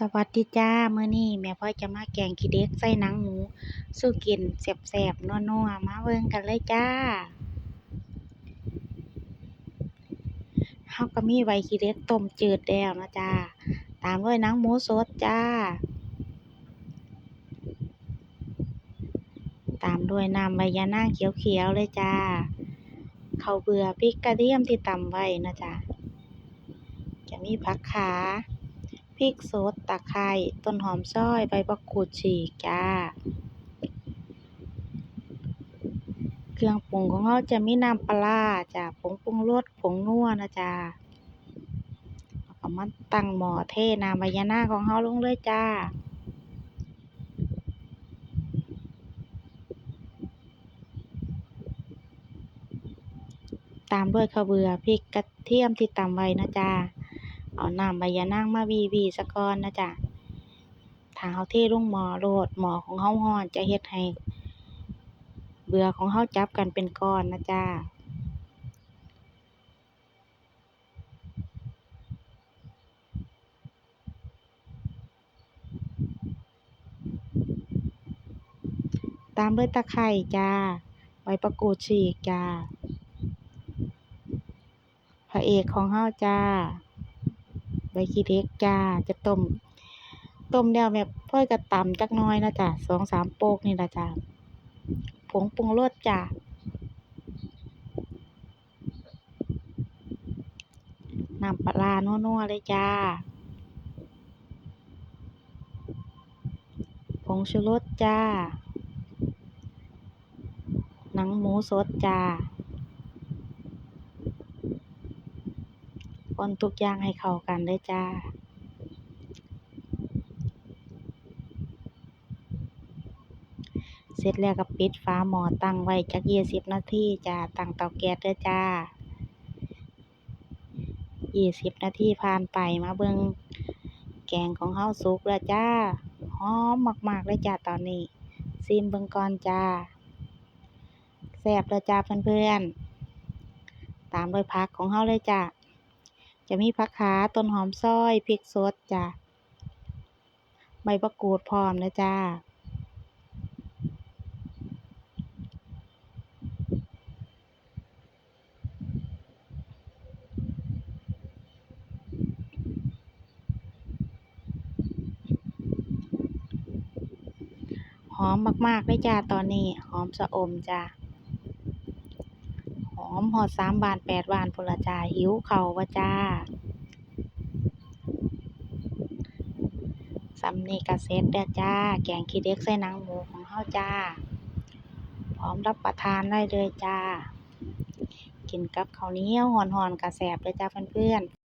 สวัสดีจ้ามื้อนี้แม่พลอยจะมาแกงขี้เหล็กใส่หนังหมู สู่กินแซ่บๆนัวๆมาเบิ่งกันเลยจ้าเราก็มีใบขี้เหล็กต้มจืดแล้วนะจ้าตามด้วยหนังหมูสดจ้า ตามด้วยน้ำใบยะนางเขียวๆเลยจ้าข้าวเบื่อพริกกระเทียมที่ตำไว้นะจ้าจะมีผักขา พริกสดตะไคร้ต้นหอมซอยใบมะกรูดฉีกจ้า เครื่องปรุงของเราจะมีน้ำปลาจ้าผงปรุงรสผงนัวนะจ้าแล้วก็มาตั้งหม้อเทน้ำใบยะนาของเราลงเลยจ้าตามด้วยข้าวเบื่อพริกกระเทียมที่ตำไว้นะจ้า เอาน้ำใบยะนางมาบี้ๆซะก่อนนะจ้ะถ้าเราเทลงหม้อโลดหม้อของเราเราจะเฮ็ดให้ เบื่อของเราจับกันเป็นก้อนนะจ้าตามด้วยตะไคร้จ้า ใบมะกูดฉีกจ้า พระเอกของเราจ้า ใบขี้เล็กจ้าจะต้ม ต้มแล้วแม่พลอยก็ตำจักน่อยนะจ้ะ2-3โป๊กนี่ละจ้าผงปรุงรสจ้าน้ำปลาร้านัวๆเลยจ้าผงชูรสจ้า หนังหมูสดจ้า คนทุกอย่างให้เข้ากันเลยจ้า เสร็จแล้วก็ปิดฝาหม้อตั้งไว้จัก20นาทีจ้า ตั้งเตาแก๊สเด้อจ้า20นาทีผ่านไปมาเบิ่งแกงของเราสุกแล้วจ้า หอมมากๆเลยจ้าตอนนี้ชิมเบิ่งก่อนจ้าแซ่บเด้อจ้าเพื่อนๆ ตามด้วยผักของเราเลยจ้า จะมีผักขาต้นหอมซอยพริกสดจ้าใบมะกูดพร้อมเด้อจ้าหอมมากๆเลยจ้าตอนนี้ หอมชะอมจ้า อมหอด3บ้าน8บ้านพลจาหิวเข่าวาจ้าสำนี้ก็เสร็จแล้อจ้า แกงขี้เหล็กใส่หนังหมูของเฮาจ้า พร้อมรับประทานได้เลยจ้า กินกับข้าวเหนียวหอนๆก็แสบเด้อจ้าเพื่อนๆ